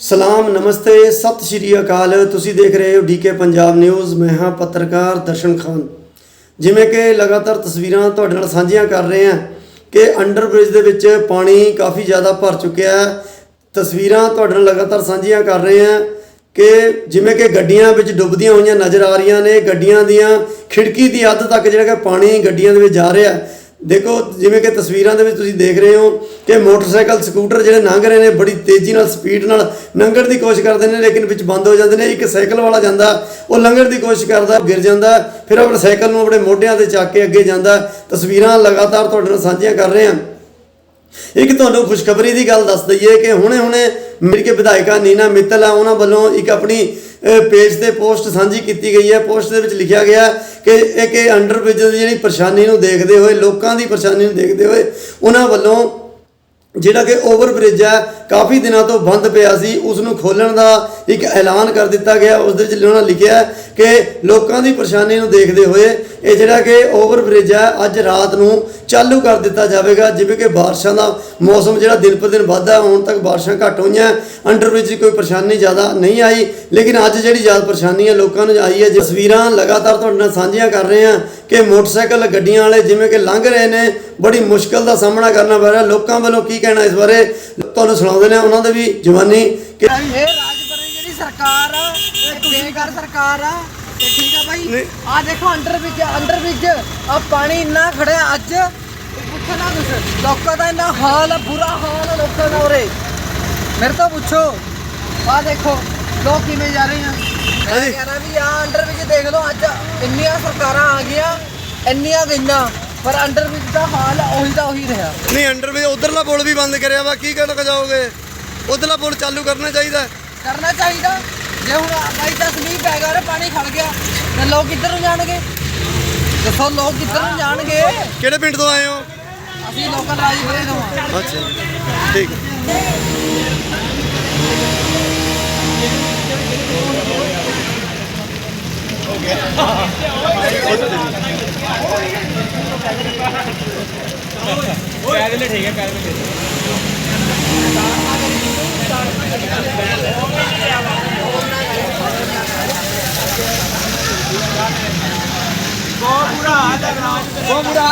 ਸਲਾਮ, ਨਮਸਤੇ, ਸਤਿ ਸ਼੍ਰੀ ਅਕਾਲ। ਤੁਸੀਂ ਦੇਖ ਰਹੇ ਹੋ ਡੀਕੇ ਪੰਜਾਬ ਨਿਊਜ਼। ਮੈਂ ਹਾਂ ਪੱਤਰਕਾਰ ਦਰਸ਼ਨ ਖਾਨ। ਜਿਵੇਂ ਕਿ ਲਗਾਤਾਰ ਤਸਵੀਰਾਂ ਤੁਹਾਡੇ ਨਾਲ ਸਾਂਝੀਆਂ ਕਰ ਰਹੇ ਹਾਂ ਕਿ ਅੰਡਰ ਬ੍ਰਿਜ ਦੇ ਵਿੱਚ ਪਾਣੀ ਕਾਫੀ ਜ਼ਿਆਦਾ ਭਰ ਚੁੱਕਿਆ ਹੈ। ਤਸਵੀਰਾਂ ਤੁਹਾਡੇ ਨਾਲ ਲਗਾਤਾਰ ਸਾਂਝੀਆਂ ਕਰ ਰਹੇ ਹਾਂ ਕਿ ਜਿਵੇਂ ਕਿ ਗੱਡੀਆਂ ਵਿੱਚ ਡੁੱਬਦੀਆਂ ਹੋਈਆਂ ਨਜ਼ਰ ਆ ਰਹੀਆਂ ਨੇ। ਗੱਡੀਆਂ ਦੀਆਂ ਖਿੜਕੀ ਦੀ ਹੱਦ ਤੱਕ ਜਿਹੜਾ ਕਿ ਪਾਣੀ ਗੱਡੀਆਂ ਦੇ ਵਿੱਚ ਜਾ ਰਿਹਾ ਹੈ। ਦੇਖੋ, ਜਿਵੇਂ ਕਿ ਤਸਵੀਰਾਂ ਦੇ ਵਿੱਚ ਤੁਸੀਂ ਦੇਖ ਰਹੇ ਹੋ ਕਿ ਮੋਟਰਸਾਈਕਲ, ਸਕੂਟਰ ਜਿਹੜੇ ਲੰਘ ਰਹੇ ਨੇ, ਬੜੀ ਤੇਜ਼ੀ ਨਾਲ ਸਪੀਡ ਨਾਲ ਲੰਘਣ ਦੀ ਕੋਸ਼ਿਸ਼ ਕਰਦੇ ਨੇ, ਲੇਕਿਨ ਵਿੱਚ ਬੰਦ ਹੋ ਜਾਂਦੇ ਨੇ। ਇੱਕ ਸਾਈਕਲ ਵਾਲਾ ਜਾਂਦਾ, ਉਹ ਲੰਘਣ ਦੀ ਕੋਸ਼ਿਸ਼ ਕਰਦਾ ਗਿਰ ਜਾਂਦਾ, ਫਿਰ ਆਪਣੇ ਸਾਈਕਲ ਨੂੰ ਆਪਣੇ ਮੋਢਿਆਂ ਤੇ ਚੱਕ ਕੇ ਅੱਗੇ ਜਾਂਦਾ। ਤਸਵੀਰਾਂ ਲਗਾਤਾਰ ਤੁਹਾਡੇ ਨਾਲ ਸਾਂਝੀਆਂ ਕਰ ਰਹੇ ਹਾਂ। ਇੱਕ ਤੁਹਾਨੂੰ ਖੁਸ਼ਖਬਰੀ ਦੀ ਗੱਲ ਦੱਸ ਦਈਏ ਕਿ ਹੁਣੇ-ਹੁਣੇ ਮੇਰੀ ਕੇ ਵਿਧਾਇਕਾ ਨੀਨਾ ਮਿੱਤਲ ਆ, ਉਹਨਾਂ ਵੱਲੋਂ ਇੱਕ ਆਪਣੀ ਪੇਜ ਤੇ ਪੋਸਟ ਸਾਂਝੀ ਕੀਤੀ ਗਈ ਹੈ। ਪੋਸਟ ਦੇ ਵਿੱਚ ਲਿਖਿਆ ਗਿਆ ਕਿ ਇਹ ਕਿ ਅੰਡਰ ਦੀ ਜਿਹੜੀ ਪਰੇਸ਼ਾਨੀ ਨੂੰ ਦੇਖਦੇ ਹੋਏ, ਲੋਕਾਂ ਦੀ ਪਰੇਸ਼ਾਨੀ ਨੂੰ ਦੇਖਦੇ ਹੋਏ ਉਹਨਾਂ ਵੱਲੋਂ ਜਿਹੜਾ ਕਿ ਓਵਰ ਬ੍ਰਿਜ ਹੈ, ਕਾਫੀ ਦਿਨਾਂ ਤੋਂ ਬੰਦ ਪਿਆ ਸੀ। ਉਸ ਨੂੰ ਖੋਲਣ ਦਾ ਇੱਕ ਐਲਾਨ ਕਰ ਦਿੱਤਾ ਗਿਆ। ਉਸ ਦੇ ਵਿੱਚ ਉਹਨਾਂ ਲਿਖਿਆ ਕਿ ਲੋਕਾਂ ਦੀ ਪਰੇਸ਼ਾਨੀ ਨੂੰ ਦੇਖਦੇ ਹੋਏ ਇਹ ਜਿਹੜਾ ਕਿ ਓਵਰ ਬ੍ਰਿਜ ਹੈ, ਅੱਜ ਰਾਤ ਨੂੰ ਚਾਲੂ ਕਰ ਦਿੱਤਾ ਜਾਵੇਗਾ। ਜਿਵੇਂ ਕਿ ਬਾਰਿਸ਼ਾਂ ਦਾ ਮੌਸਮ ਜਿਹੜਾ ਦਿਨ ਪਰ ਦਿਨ ਵੱਧਦਾ ਹੁਣ ਤੱਕ ਬਾਰਿਸ਼ਾਂ ਘੱਟ ਹੋਈਆਂ ਅੰਡਰ ਬ੍ਰਿਜ ਦੀ ਕੋਈ ਪਰੇਸ਼ਾਨੀ ਜ਼ਿਆਦਾ ਨਹੀਂ ਆਈ। ਲੇਕਿਨ ਅੱਜ ਜਿਹੜੀ ਜ਼ਿਆਦਾ ਪਰੇਸ਼ਾਨੀ ਹੈ, ਲੋਕਾਂ ਨੂੰ ਆਈ ਹੈ, ਤਸਵੀਰਾਂ ਲਗਾਤਾਰ ਤੁਹਾਡੇ ਨਾਲ ਸਾਂਝੀਆਂ ਕਰ ਰਹੇ ਹਾਂ ਕਿ ਮੋਟਰਸਾਈਕਲ ਗੱਡੀਆਂ ਵਾਲੇ ਜਿਵੇਂ ਕਿ ਲੰਘ ਰਹੇ ਨੇ, ਬੜੀ ਮੁਸ਼ਕਲ ਦਾ ਸਾਹਮਣਾ ਕਰਨਾ ਪੈ ਰਿਹਾ। ਲੋਕਾਂ ਵੱਲੋਂ ਕੀ ਕਹਿਣਾ ਇਸ ਬਾਰੇ? ਤੁਹਾਨੂੰ ਸੁਣਾਉਂਦੇ ਨੇ, ਉਹਨਾਂ ਦੇ ਵੀ ਜਵਾਨੀ ਕਿ ਇਹ ਰਾਜਪੁਰੇ ਦੀ ਜਿਹੜੀ ਸਰਕਾਰ ਆ ਇਹ ਕੇਂਦਰ ਸਰਕਾਰ ਆ ਤੇ ਠੀਕ ਆ। ਭਾਈ ਆ ਦੇਖੋ ਅੰਡਰ ਵਿੱਚ ਅੰਡਰ ਵਿੱਚ ਆ ਪਾਣੀ ਇੰਨਾ ਖੜਿਆ ਅੱਜ। ਪੁੱਛੋ ਨਾ ਕੁਛ। ਲੋਕਾਂ ਦਾ ਇੰਨਾ ਹਾਲ ਆ ਬੁਰਾ ਹਾਲ ਆ ਲੋਕਾਂ ਦਾ ਉਰੇ। ਮੇਰੇ ਤੋਂ ਪੁੱਛੋ। ਆ ਦੇਖੋ ਲੋਕ ਕਿਵੇਂ ਜਾ ਰਹੇ ਆ। ਮੈਂ। ਕਹਿ ਰਿਹਾ ਵੀ ਆ ਅੰਡਰ ਵਿੱਚ ਦੇਖ ਲਓ ਅੱਜ ਇੰਨੀਆਂ ਸਰਕਾਰਾਂ ਆ ਗਈਆਂ ਇੰਨੀਆਂ ਗਈਆਂ ਪਰ ਅੰਡਰ ਵਿੱਚ ਦਾ ਹਾਲ ਉਹੀ ਦਾ ਉਹੀ ਰਿਹਾ। ਨਹੀਂ ਅੰਡਰ ਬ੍ਰਿਜ ਉਧਰਲਾ ਪੁਲ ਵੀ ਬੰਦ ਕਰਿਆ ਵਾ ਕੀ ਕਹਿਣਾ ਜਾਓਗੇ ਉਧਰਲਾ ਪੁਲ ਚਾਲੂ ਕਰਨਾ ਚਾਹੀਦਾ। ਕਰਨਾ ਚਾਹੀਦਾ। ਜੇ ਹੁਣ ਬਾਈ ਦਾ ਸਲੀਪ ਹੈਗਾ ਰ ਪਾਣੀ ਖੜ ਗਿਆ ਤੇ ਲੋਕ ਕਿੱਧਰ ਨੂੰ ਜਾਣਗੇ? ਦੱਸੋ ਲੋਕ ਕਿੱਧਰ ਨੂੰ ਜਾਣਗੇ? ਕਿਹੜੇ ਪਿੰਡ ਤੋਂ ਆਏ ਹੋ? ਅਸੀਂ ਲੋਕਾਂ ਰਾਜੀ ਬਰੇ ਤੋਂ ਆ ਅੱਛਾ ਠੀਕ। ਹੋ ਗਿਆ ਠੀਕ ਹੈ ਪੈਦਲ ਠੀਕ गोमुरा गोमुरा